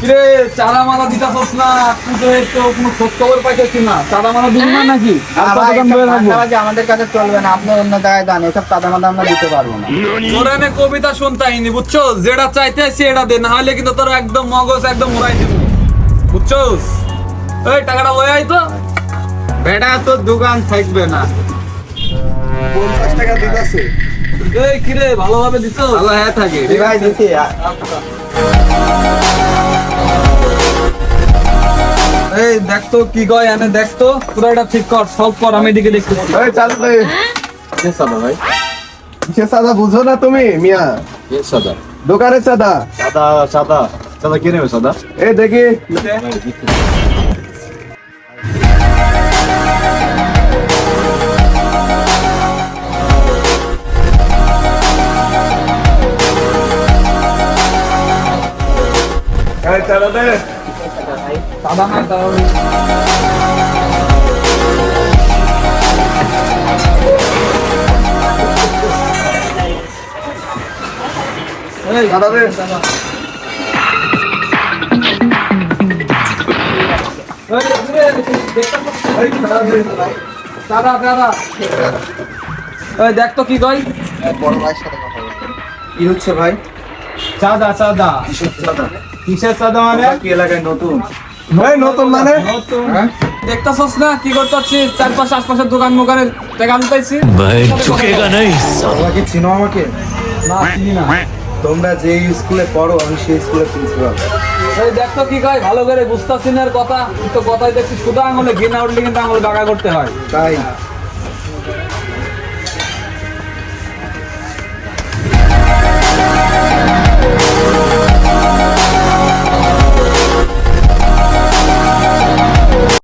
কিরে চারা মালা দিতাছস না? পুজো তো কোনো খোঁজ খবর পাইতেছি না। চারা মালা দিবি না নাকি? আর কতক্ষণ ধরে থাকব আমাদের কাছে চলবে না আপনি অন্য জায়গায় যান এসব চাঁদা মাদা আমরা দিতে পারব না। তোর এনে কবিতা শুনতাইনি বুঝছ? যেটা চাইতেছি এটা দে না হলে কিন্তু তোর একদম মগজ একদম উড়াই দিব। বুঝছোস? এই টাকাটা লয়ে আই তো। বেটা তোর দোকান থাকবে না। পঞ্চাশ টাকা দিতেছে। এই কিরে ভালোভাবে দিছো ভালো হ্যাঁ থাকে। ভাই দিছি এই দেখ তো কি কয় এনে দেখ তো পুরো এটা ঠিক কর সলভ কর আমি এদিকে দেখতে এই চালু দে সাদা ভাই? সে সাদা বুঝো না তুমি মিয়া। এ সাদা? দোকানের সাদা। সাদা সাদা। সাদা কে নেবে সাদা? এই দেখি। এই চালু দে। সাদা না তাহলে সাদা দাদা দাদা দেখ তো কি কয় কি হচ্ছে ভাই? সাদা সাদা কিসের সাদা মানে? কি এলাকায় নতুন? মানে? হ্যাঁ? তোমরা যে স্কুলে পড়ো আমি সেই দেখতো কি ভালো করে কথা। তো কথাই দেখছি শুধু আঙুলে গিনা উঠলে কিন্তু আঙুল বাগা করতে হয়। তাই।